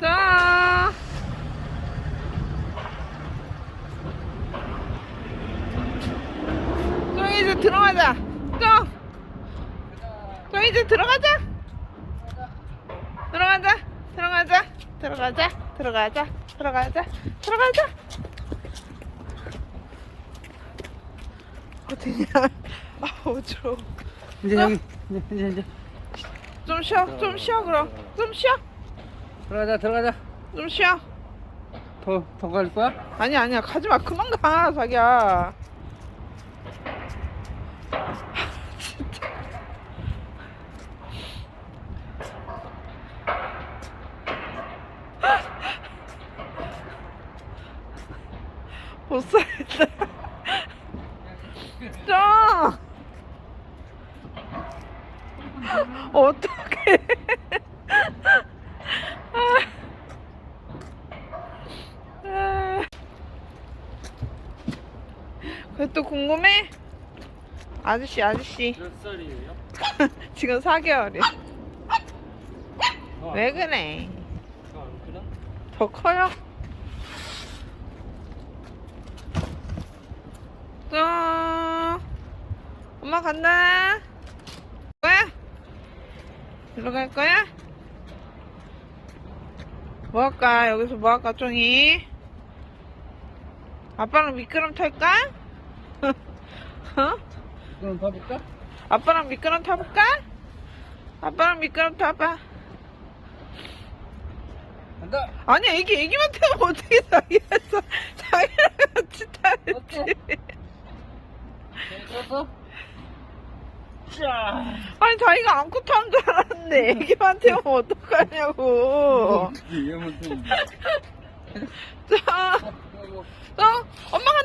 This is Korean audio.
자. 좀 이제 들어가자. 좀. 좀 이제 들어가자. 들어가자. 들어가자. 들어가자. 들어가자. 들어가자. 들어가자. 들어가자. 디냐? 아우 저. 이제 어? 여기 이제 이제 이제 좀 쉬어. 좀 쉬어 그럼. 좀 쉬어. 들어가자 들어가자 좀 쉬어. 더더 갈 거야? 아니야 아니야 가지 마. 그만 가 자기야. 진짜. 못 살겠다. 좀. 어떡해. 아. 그래 또 궁금해? 아저씨 아저씨 몇 살이에요? 지금 4개월이야 어, 왜 그래 안 크나? 더 커요? 또 엄마 간다? 일로 갈 거야? 뭐 할까? 여기서 뭐 할까 쫑이? 아빠랑 미끄럼 탈까? 어? 그럼 가볼까? 아빠랑 미끄럼 타볼까? 아빠랑 미끄럼 타봐. 간다 아니, 애기, 애기만 타면 어떻게 자기에서 자기랑 같이 타야지. 어때? 재밌었어? 아니 자기가 안고 탄 줄 알았는데 애기한테 오면 어떡하냐고. 자, 자 엄마가